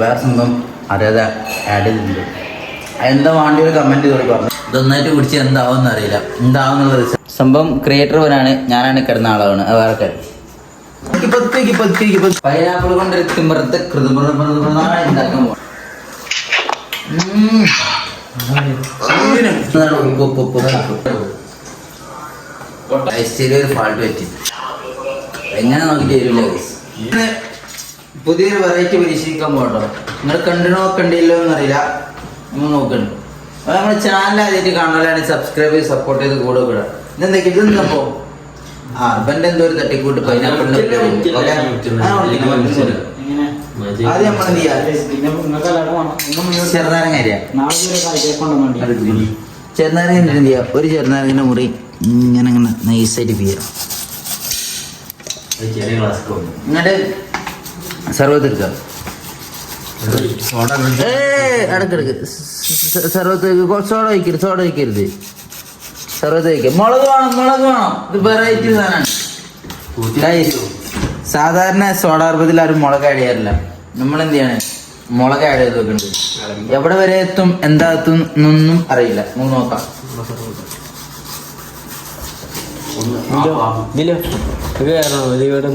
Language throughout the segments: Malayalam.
വേറെ സ്വന്തം അറിയാതെ ആഡ് ചെയ്തിട്ടുണ്ട്. എന്താ വേണ്ടി ഒരു കമന്റ് ഇതോടെ പറഞ്ഞു. ഇതൊന്നായിട്ട് കുടിച്ച് എന്താവും അറിയില്ല. എന്താവും എന്നുള്ളത് സംഭവം ക്രിയേറ്റർ പോലാണ് ഞാനാണ് കിടന്ന ആളാണ്. വേറെ കാര്യം. പൈനാപ്പിൾ കൊണ്ട് തിമ്പറത്തെ ഉണ്ടാക്കാൻ ഒരു ഫാൾട്ട് പറ്റി. എങ്ങനെ നോക്കി തരില്ല പുതിയൊരു വെറൈറ്റി പരീക്ഷിക്കാൻ പോകട്ടോ. നിങ്ങൾ കണ്ടിനോ കണ്ടില്ലോ എന്നറിയില്ല. നമ്മൾ നോക്കണ്ട്. അപ്പോൾ നമ്മുടെ ചാനൽ ആദ്യമായിട്ട് കാണാനാണ് സബ്സ്ക്രൈബ് ചെയ്ത് സപ്പോർട്ട് ചെയ്ത് കൂടെ കൂടെ ഇതെന്തൊക്കെ? ഇത് നിന്നപ്പോ ആ ഇവന്റെ എന്തോ ഒരു തട്ടിക്കൂട്ട് പൈനാപ്പിളിന്റെ ആദ്യം നമ്മൾ എന്ത് ചെയ്യാ? ചെറുനാരങ്ങ അരിയാ. ചെറുനാരങ്ങ എന്ത് ചെയ്യാ? ഒരു ചെറുനാരങ്ങന്റെ മുറി ഇങ്ങനെ ഇങ്ങനെ നൈസായിട്ട് ചെയ്യാം എന്നിട്ട് സർവത്ത് സർവത്ത് സോഡ വയ്ക്കരുത് സോഡ വയ്ക്കരുത് സർവത്ത് വയ്ക്കാം മുളക് വേണം മുളക് വേണം. ഇത് വെറൈറ്റി സാധനമാണ്. സാധാരണ സോഡ അർബത്തിൽ ആരും മുളക് ആഡ് ചെയ്യാറില്ല. നമ്മൾ എന്ത് ചെയ്യണേ? മുളക് ആഡ് ചെയ്ത് വെക്കുന്നുണ്ട് എവിടെ വരെ എത്തും എന്താ എത്തും എന്നൊന്നും അറിയില്ല. നമുക്ക് നോക്കാം. ഇതിലോ ഇത് വേറെ ഇത് ഇവിടെ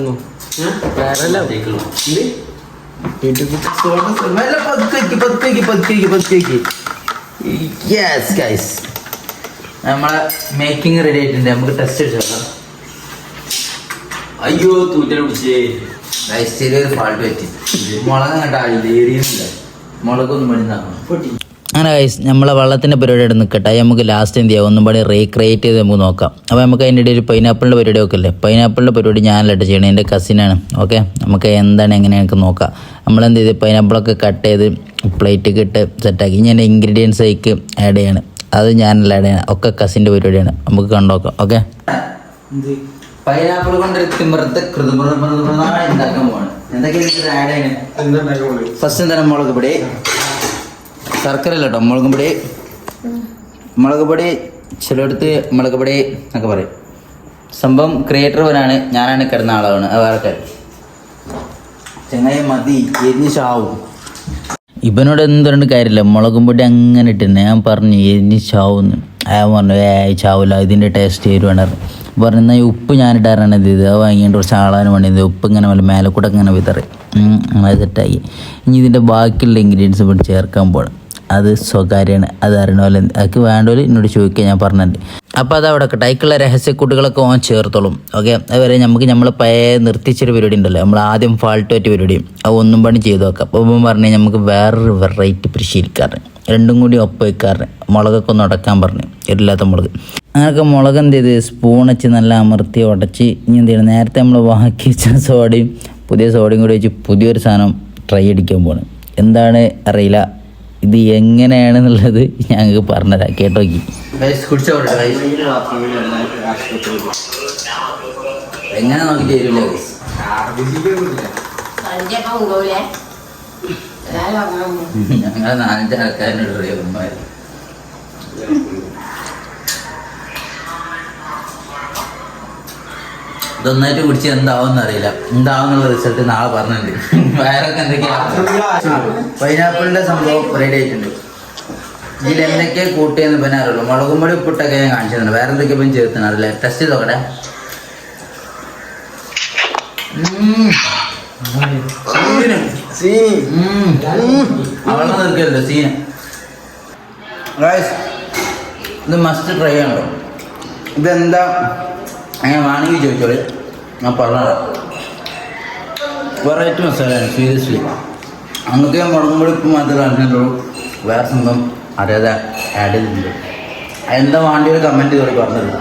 Yes, guys. നമ്മളെ മേക്കിംഗ് റെഡി ആയിട്ടുണ്ട്. നമുക്ക് ടെസ്റ്റ് അടിച്ചോക്കാം അയ്യോ തൂറ്റൽ ഗൈസ് ഫാൾട്ട് പറ്റി. മുളക് കണ്ടാ ഏരിയുന്നില്ല മുളകൊന്നും പണിന്നാക്കണം അങ്ങനെ ഗൈസ് നമ്മളെ വള്ളത്തിന്റെ പരിപാടി അവിടെ നിൽക്കട്ടെ അത് നമുക്ക് ലാസ്റ്റ് എന്ത് ചെയ്യാം? ഒന്നും പാടി റീക്രിയേറ്റ് ചെയ്ത് നമുക്ക് നോക്കാം. അപ്പോൾ നമുക്ക് അതിന്റെ ഇടയിൽ പൈനാപ്പിളിന്റെ പരിപാടി ഒക്കെ അല്ലേ പൈനാപ്പിളിന്റെ പരിപാടി ഞാനല്ല ചെയ്യണേ എന്റെ കസിനാണ് ഓക്കെ നമുക്ക് എന്താണ് എങ്ങനെയൊക്കെ നോക്കാം. നമ്മളെന്ത് ചെയ്ത്? പൈനാപ്പിളൊക്കെ കട്ട് ചെയ്ത് പ്ലേറ്റൊക്കെ ഇട്ട് സെറ്റാക്കി ഞാൻ ഇൻഗ്രീഡിയൻസ് അതിക്ക് ആഡ് ചെയ്യാണ്. അത് ഞാനല്ല ആഡ് ചെയ്യണം. ഒക്കെ കസിന്റെ പരിപാടിയാണ്. നമുക്ക് കണ്ടോക്കാം ഓക്കെ പൈനാപ്പിൾ കൊണ്ട് ഉണ്ടാക്കാൻ പോവാണ്. എന്തൊക്കെയാണ് ആഡ് ചെയ്യണേ? ഫസ്റ്റ് എന്താണ് മുളക് പൊടി? ശർക്കര അല്ല കേട്ടോ മുളക് പൊടി. മുളക് പൊടി ചിലയിടത്ത് മുളക് പൊടി എന്നൊക്കെ പറയും. സംഭവം ക്രിയേറ്റർ വരാണ് ഞാനാണ് കിടന്ന ആളാണ്. വേറെ ചങ്ങായി മതി. എരിഞ്ഞ് ചാവും. ഇവനോട് എന്തുകൊണ്ട് കാര്യമില്ല. മുളകും പൊടി അങ്ങനെ ഇട്ടിരുന്നു. ഞാൻ പറഞ്ഞു എരിഞ്ഞ് ചാവുന്നു. അയാൾ പറഞ്ഞു ഏ ചാവില്ല. ഇതിന്റെ ടേസ്റ്റ് വരുവാണ്. പറഞ്ഞു എന്നാൽ ഈ ഉപ്പ് ഞാൻ ഇടാറാണ് ഇത്. അത് വാങ്ങിയിട്ട് കുറച്ച് ആളാനും വേണ്ടി ഉപ്പ് ഇങ്ങനെ വല്ല മേലെ കൂടെ ഇങ്ങനെ വിതറി. അങ്ങനെ സെറ്റായി. ഇനി ഇതിന്റെ ബാക്കിയുള്ള ഇൻഗ്രീഡിയൻസ് ഇവിടെ ചേർക്കാൻ പോകണം അത് സ്വകാര്യമാണ് അത് അറിയണ പോലെ. അതൊക്കെ വേണ്ട പോലെ എന്നോട് ചോദിക്കുക ഞാൻ പറഞ്ഞിട്ടുണ്ട്. അപ്പോൾ അത് അവിടെ കേട്ടോ അതിക്കുള്ള രഹസ്യക്കൂട്ടുകളൊക്കെ ഓൻ ചേർത്തോളും. ഓക്കെ? അതുവരെ നമുക്ക് നമ്മൾ പഴയ നിർത്തിച്ചൊരു പരിപാടി ഉണ്ടല്ലോ. നമ്മൾ ആദ്യം ഫാൾട്ട് പറ്റിയ പരിപാടി. അത് ഒന്നും പണി ചെയ്തു നോക്കാം. അപ്പോൾ ഇപ്പം പറഞ്ഞാൽ നമുക്ക് വേറൊരു വെറൈറ്റി പരിശീലിക്കാറ്. രണ്ടും കൂടി ഒപ്പ് വയ്ക്കാറ് മുളകൊക്കെ ഒന്ന് ഉടക്കാൻ പറഞ്ഞു. ഇല്ലാത്ത മുളക്. അങ്ങനെയൊക്കെ മുളക് എന്ത് ചെയ്ത്? സ്പൂൺ വെച്ച് നല്ല അമർത്തി ഉടച്ച് ഇനി എന്ത് ചെയ്യണം? നേരത്തെ നമ്മൾ ബാക്കി വെച്ച സോഡയും പുതിയ സോഡയും കൂടി വെച്ച് പുതിയൊരു സാധനം ട്രൈ അടിക്കാൻ പോകണം എന്താണ്? അറിയില്ല. ഇത് എങ്ങനെയാണെന്നുള്ളത് ഞങ്ങൾക്ക് പറഞ്ഞുതരാം കേട്ടോ എങ്ങനെ നോക്കി തരില്ല ഞങ്ങൾ നാലഞ്ച് ആൾക്കാരുടെ അറിയാം ഇതൊന്നായിട്ട് കുടിച്ച് എന്താവും അറിയില്ല എന്താവുന്നുള്ള റിസൾട്ട് നാളെ പറഞ്ഞിട്ടുണ്ട് വയറൊക്കെ എന്തൊക്കെയാ പൈനാപ്പിളിന്റെ സംഭവം റെഡി ആയിട്ടുണ്ട് ഇതിൽ എന്തൊക്കെ കൂട്ടിയെന്ന് പിന്നെ അറിയുള്ളൂ മുളകും പൊടി ഉപ്പിട്ടൊക്കെ ഞാൻ കാണിച്ചിട്ടുണ്ട് വേറെ എന്തൊക്കെ ഇപ്പം ചേർത്തണം അറിയില്ല ടെസ്റ്റ് ചെയ്ത് നോക്കട്ടെ നിർക്കല്ലോ സീന ഇത് മസ്റ്റ് ട്രൈ ആണല്ലോ ഇതെന്താ അങ്ങനെ വേണമെങ്കിൽ ചോദിച്ചോളി. ഞാൻ പറഞ്ഞതാണ് വെറൈറ്റി മസാലയാണ് സീരിയസ്ലി അന്നൊക്കെ ഞാൻ മുടങ്ങുമ്പോൾ ഇപ്പം മാത്രമേ അറിഞ്ഞിട്ടുള്ളൂ വേറെ സ്വന്തം അറിയാതെ ആഡ് ചെയ്തിട്ടുണ്ട്. എന്താ വേണ്ടി ഒരു കമന്റ് ചെയ്തോളി പറഞ്ഞത്